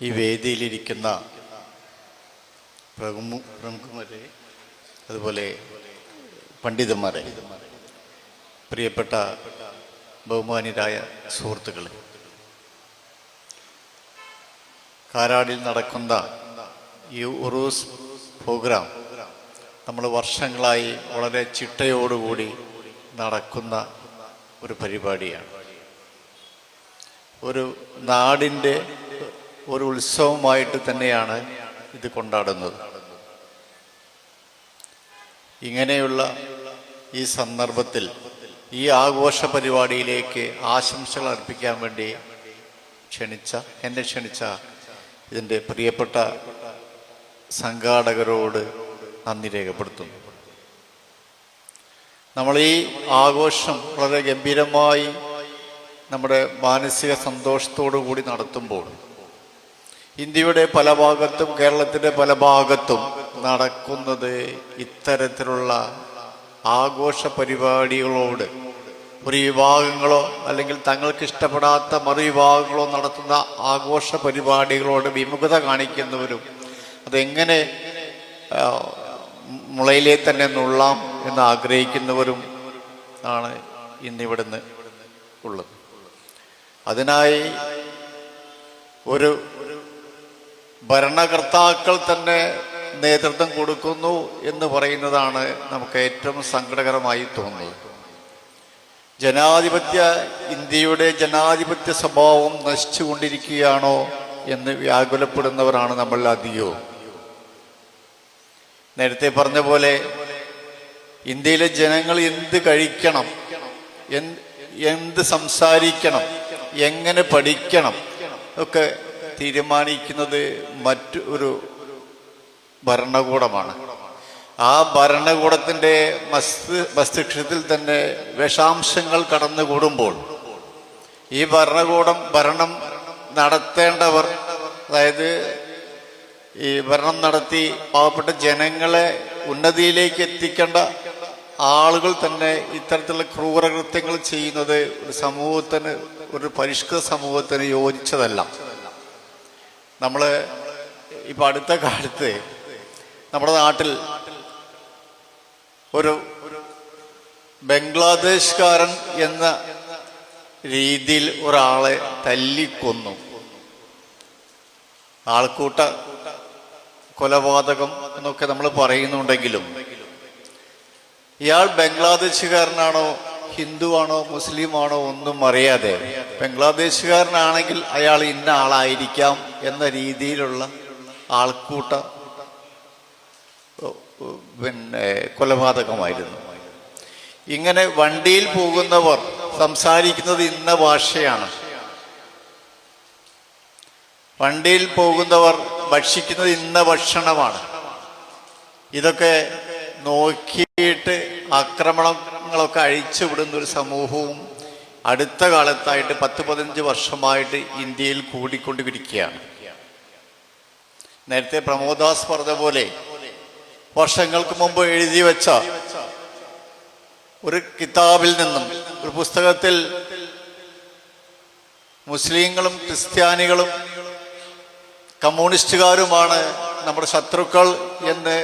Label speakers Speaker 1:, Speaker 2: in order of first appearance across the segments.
Speaker 1: ഈ വേദിയിലിരിക്കുന്ന പ്രമുഖ അതുപോലെ പണ്ഡിതന്മാരെ പ്രിയപ്പെട്ട ബഹുമാന്യരായ സുഹൃത്തുക്കളെ കാരാടിൽ നടക്കുന്ന ഈ ഉറൂസ് പ്രോഗ്രാം നമ്മൾ വർഷങ്ങളായി വളരെ ചിട്ടയോടുകൂടി നടക്കുന്ന ഒരു പരിപാടിയാണ്. ഒരു നാടിന്റെ ഒരു ഉത്സവമായിട്ട് തന്നെയാണ് ഇത് കൊണ്ടാടുന്നത്. ഇങ്ങനെയുള്ള ഈ സന്ദർഭത്തിൽ ഈ ആഘോഷ പരിപാടിയിലേക്ക് ആശംസകൾ അർപ്പിക്കാൻ വേണ്ടി ക്ഷണിച്ച എന്നെ ക്ഷണിച്ച ഇതിന്റെ പ്രിയപ്പെട്ട സംഘാടകരോട് നന്ദി രേഖപ്പെടുത്തുന്നു. നമ്മൾ ഈ ആഘോഷം വളരെ ഗംഭീരമായി നമ്മുടെ മാനസിക സന്തോഷത്തോടു കൂടി നടത്തുമ്പോൾ ഇന്ത്യയുടെ പല ഭാഗത്തും കേരളത്തിന്റെ പല ഭാഗത്തും നടക്കുന്നത് ഇത്തരത്തിലുള്ള ആഘോഷ പരിപാടികളോട് ഒരു വിഭാഗങ്ങളോ അല്ലെങ്കിൽ തങ്ങൾക്ക് ഇഷ്ടപ്പെടാത്ത മറുവിഭാഗങ്ങളോ നടത്തുന്ന ആഘോഷ പരിപാടികളോട് വിമുഖത കാണിക്കുന്നവരും അതെങ്ങനെ മുളയിലെ തന്നെ നുള്ളാം എന്ന് ആഗ്രഹിക്കുന്നവരും ആണ് ഇന്നിവിടുന്ന് ഉള്ളത്. അതിനായി ഒരു ഭരണകർത്താക്കൾ തന്നെ നേതൃത്വം കൊടുക്കുന്നു എന്ന് പറയുന്നതാണ് നമുക്ക് ഏറ്റവും സങ്കടകരമായി തോന്നുന്നത്. ജനാധിപത്യ ഇന്ത്യയുടെ ജനാധിപത്യ സ്വഭാവം നശിച്ചുകൊണ്ടിരിക്കുകയാണോ എന്ന് വ്യാകുലപ്പെടുന്നവരാണ് നമ്മൾ അധികവും. നേരത്തെ പറഞ്ഞ പോലെ ഇന്ത്യയിലെ ജനങ്ങൾ എന്ത് കഴിക്കണം എന്ത് സംസാരിക്കണം എങ്ങനെ പഠിക്കണം ഒക്കെ തീരുമാനിക്കുന്നത് മറ്റു ഒരു ഭരണകൂടമാണ്. ആ ഭരണകൂടത്തിന്റെ മസ്തി മസ്തിഷ്കത്തിൽ തന്നെ വിഷാംശങ്ങൾ കടന്നുകൂടുമ്പോൾ ഈ ഭരണകൂടം ഭരണം നടത്തേണ്ടവർ അതായത് ഈ ഭരണം നടത്തി പാവപ്പെട്ട ജനങ്ങളെ ഉന്നതിയിലേക്ക് എത്തിക്കേണ്ട ആളുകൾ തന്നെ ഇത്തരത്തിലുള്ള ക്രൂരകൃത്യങ്ങൾ ചെയ്യുന്നത് ഒരു സമൂഹത്തിന് ഒരു പരിഷ്കൃത സമൂഹത്തിന് യോജിച്ചതല്ല. നമ്മൾ ഇപ്പം അടുത്ത കാലത്ത് നമ്മുടെ നാട്ടിൽ ഒരു ബംഗ്ലാദേശുകാരൻ എന്ന രീതിയിൽ ഒരാളെ തല്ലിക്കൊന്നു. ആൾക്കൂട്ട കൊലപാതകം എന്നൊക്കെ നമ്മൾ പറയുന്നുണ്ടെങ്കിലും ഇയാൾ ബംഗ്ലാദേശുകാരനാണോ ഹിന്ദുവാണോ മുസ്ലിമാണോ ഒന്നും അറിയാതെ ബംഗ്ലാദേശുകാരനാണെങ്കിൽ അയാൾ ഇന്ന ആളായിരിക്കാം എന്ന രീതിയിലുള്ള ആൾക്കൂട്ട പിന്നെ കൊലപാതകമായിരുന്നു. ഇങ്ങനെ വണ്ടിയിൽ പോകുന്നവർ സംസാരിക്കുന്നത് ഇന്ന ഭാഷയാണ്. വണ്ടിയിൽ പോകുന്നവർ ഭക്ഷിക്കുന്നത് ഇന്ന ഭക്ഷണമാണ്. ഇതൊക്കെ നോക്കിയിട്ട് ആക്രമണങ്ങളൊക്കെ അഴിച്ചുവിടുന്ന ഒരു സമൂഹവും അടുത്ത കാലത്തായിട്ട് പത്ത് പതിനഞ്ച് വർഷമായിട്ട് ഇന്ത്യയിൽ കൂടിക്കൊണ്ടിരിക്കുകയാണ്. നേരത്തെ പ്രമോദാസ് പറഞ്ഞ പോലെ വർഷങ്ങൾക്ക് മുമ്പ് എഴുതി വെച്ച ഒരു കിതാബിൽ നിന്നും ഒരു പുസ്തകത്തിൽ മുസ്ലിങ്ങളും ക്രിസ്ത്യാനികളും കമ്മ്യൂണിസ്റ്റുകാരുമാണ് നമ്മുടെ ശത്രുക്കൾ എന്ന്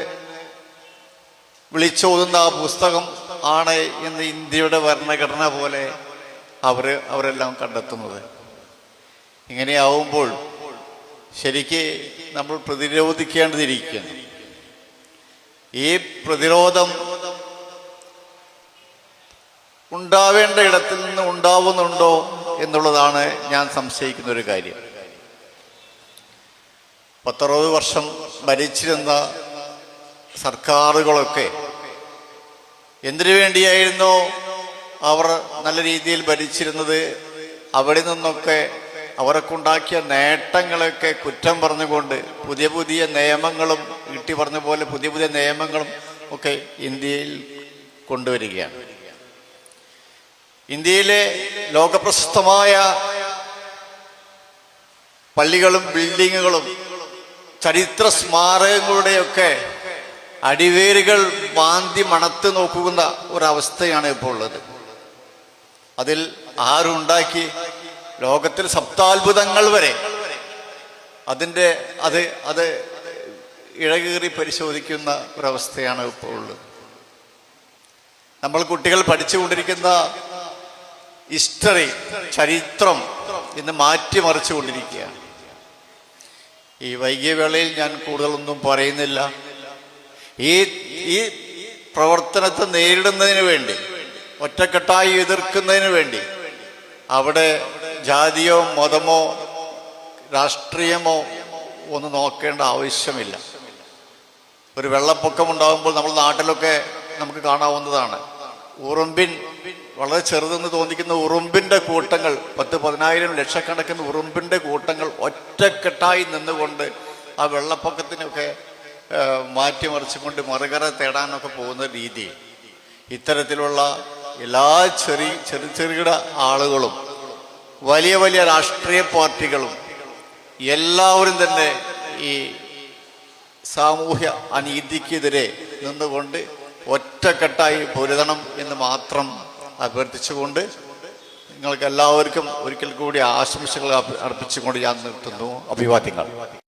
Speaker 1: വിളിച്ചോതുന്ന ആ പുസ്തകം ആണ് ഇന്ന് ഇന്ത്യയുടെ ഭരണഘടന പോലെ അവർ അവരെല്ലാം കണ്ടെത്തുന്നത്. ഇങ്ങനെയാവുമ്പോൾ ശരിക്ക് നമ്മൾ പ്രതിരോധിക്കേണ്ടതിരിക്കുന്നു ഈ പ്രതിരോധം ഉണ്ടാവേണ്ട ഇടത്തിൽ നിന്ന് ഉണ്ടാവുന്നുണ്ടോ എന്നുള്ളതാണ് ഞാൻ സംശയിക്കുന്ന ഒരു കാര്യം. പത്തറുപത് വർഷം ഭരിച്ചിരുന്ന സർക്കാരുകളൊക്കെ എന്തിനു വേണ്ടിയായിരുന്നു അവർ നല്ല രീതിയിൽ ഭരിച്ചിരുന്നത്? അവിടെ നിന്നൊക്കെ അവർക്കുണ്ടാക്കിയ നേട്ടങ്ങളൊക്കെ കുറ്റം പറഞ്ഞുകൊണ്ട് പുതിയ പുതിയ നിയമങ്ങളും ഇട്ടി പറഞ്ഞ പോലെ പുതിയ പുതിയ നിയമങ്ങളും ഒക്കെ ഇന്ത്യയിൽ കൊണ്ടുവരികയാണ്. ഇന്ത്യയിലെ ലോകപ്രശസ്തമായ പള്ളികളും ബിൽഡിങ്ങുകളും ചരിത്ര സ്മാരകങ്ങളുടെയൊക്കെ അടിവേരുകൾ വാന്തി മണത്ത് നോക്കുന്ന ഒരവസ്ഥയാണ് ഇപ്പോൾ ഉള്ളത് അതിൽ ആരുണ്ടാക്കി ലോകത്തിൽ സപ്താത്ഭുതങ്ങൾ വരെ. അതിന്റെ അത് അത് ഇഴകീറി പരിശോധിക്കുന്ന ഒരവസ്ഥയാണ് ഇപ്പോൾ ഉള്ളത് നമ്മൾ കുട്ടികൾ പഠിച്ചുകൊണ്ടിരിക്കുന്ന ഹിസ്റ്ററി ചരിത്രം ഇന്ന് മാറ്റിമറിച്ചുകൊണ്ടിരിക്കുകയാണ്. ഈ വൈകിയ വേളയിൽ ഞാൻ കൂടുതലൊന്നും പറയുന്നില്ല. ഈ ഈ പ്രവർത്തനത്തെ നേരിടുന്നതിന് വേണ്ടി ഒറ്റക്കെട്ടായി എതിർക്കുന്നതിന് വേണ്ടി അവിടെ ജാതിയോ മതമോ രാഷ്ട്രീയമോ ഒന്നും നോക്കേണ്ട ആവശ്യമില്ല. ഒരു വെള്ളപ്പൊക്കം ഉണ്ടാകുമ്പോൾ നമ്മൾ നാട്ടിലൊക്കെ നമുക്ക് കാണാവുന്നതാണ്. ഉറുമ്പിൻ വളരെ ചെറുതെന്ന് തോന്നിക്കുന്ന ഉറുമ്പിന്റെ കൂട്ടങ്ങൾ പത്ത് പതിനായിരം ലക്ഷക്കണക്കിന് ഉറുമ്പിന്റെ കൂട്ടങ്ങൾ ഒറ്റക്കെട്ടായി നിന്നുകൊണ്ട് ആ വെള്ളപ്പൊക്കത്തിനൊക്കെ മാറ്റിമറിച്ചുകൊണ്ട് മറുകര തേടാനൊക്കെ പോകുന്ന രീതി. ഇത്തരത്തിലുള്ള എല്ലാ ചെറിയ ചെറു ചെറുകിട ആളുകളും വലിയ വലിയ രാഷ്ട്രീയ പാർട്ടികളും എല്ലാവരും തന്നെ ഈ സാമൂഹ്യ അനീതിക്കെതിരെ നിന്നുകൊണ്ട് ഒറ്റക്കെട്ടായി പൊരുതണം എന്ന് മാത്രം അഭ്യർത്ഥിച്ചുകൊണ്ട് നിങ്ങൾക്ക് എല്ലാവർക്കും ഒരിക്കൽ കൂടി ആശംസകൾ അർപ്പിച്ചുകൊണ്ട് ഞാൻ നിർത്തുന്നു. അഭിവാദ്യങ്ങൾ.